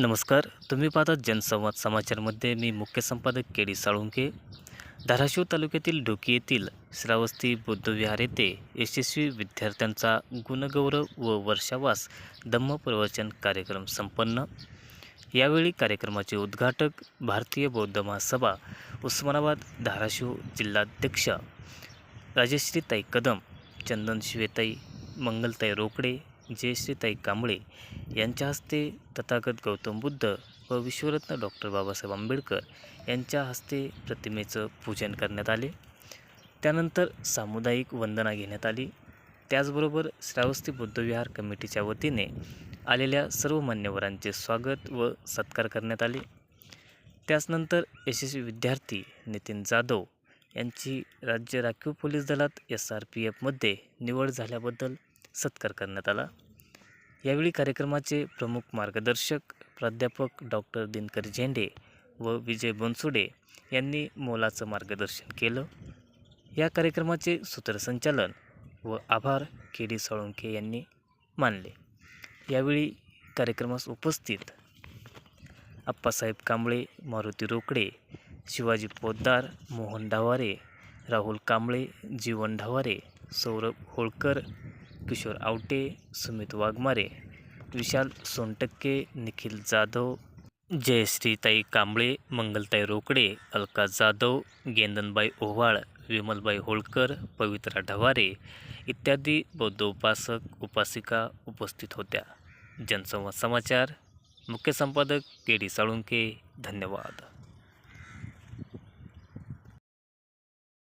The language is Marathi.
नमस्कार तुम्ही पाहतात जनसंवाद समाचारमध्ये मी मुख्य संपादक के डी साळुंके धाराशिव तालुक्यातील डोकी येथील श्रावस्ती बुद्धविहार येथे यशस्वी विद्यार्थ्यांचा गुणगौरव व वर्षावास धम्मप्रवचन कार्यक्रम संपन्न. यावेळी कार्यक्रमाचे उद्घाटक भारतीय बौद्ध महासभा उस्मानाबाद धाराशिव जिल्हाध्यक्ष राजश्रीताई कदम चंदन शिवेताई मंगलताई रोकडे जयश्रीताई कांबळे यांच्या हस्ते तथागत गौतम बुद्ध व विश्वरत्न डॉक्टर बाबासाहेब आंबेडकर यांच्या हस्ते प्रतिमेचं पूजन करण्यात आले. त्यानंतर सामुदायिक वंदना घेण्यात आली. त्याचबरोबर श्रावस्ती बुद्धविहार कमिटीच्या वतीने आलेल्या सर्व मान्यवरांचे स्वागत व सत्कार करण्यात आले. त्याचनंतर यशस्वी विद्यार्थी नितीन जाधव यांची राज्य राखीव पोलीस दलात एस आर पी एफमध्ये निवड झाल्याबद्दल सत्कार करण्यात आला. यावेळी कार्यक्रमाचे प्रमुख मार्गदर्शक प्राध्यापक डॉक्टर दिनकर झेंडे व विजय बनसुडे यांनी मोलाचं मार्गदर्शन केलं. या कार्यक्रमाचे सूत्रसंचालन व आभार के डी साळुंखे यांनी मानले. यावेळी कार्यक्रमास उपस्थित आप्पासाहेब कांबळे मारुती रोकडे शिवाजी पोद्दार मोहन ढावारे राहुल कांबळे जीवन ढावारे सौरभ होळकर किशोर आवटे सुमित वाघमारे विशाल सोनटक्के निखिल जाधव जयश्रीताई कांबळे मंगलताई रोकडे अलका जाधव गेंदनबाई ओव्हाळ विमलबाई होळकर पवित्रा ढवारे इत्यादी बौद्ध उपासक उपासिका उपस्थित होत्या. जनसंवाद समाचार मुख्य संपादक के डी साळुंके धन्यवाद.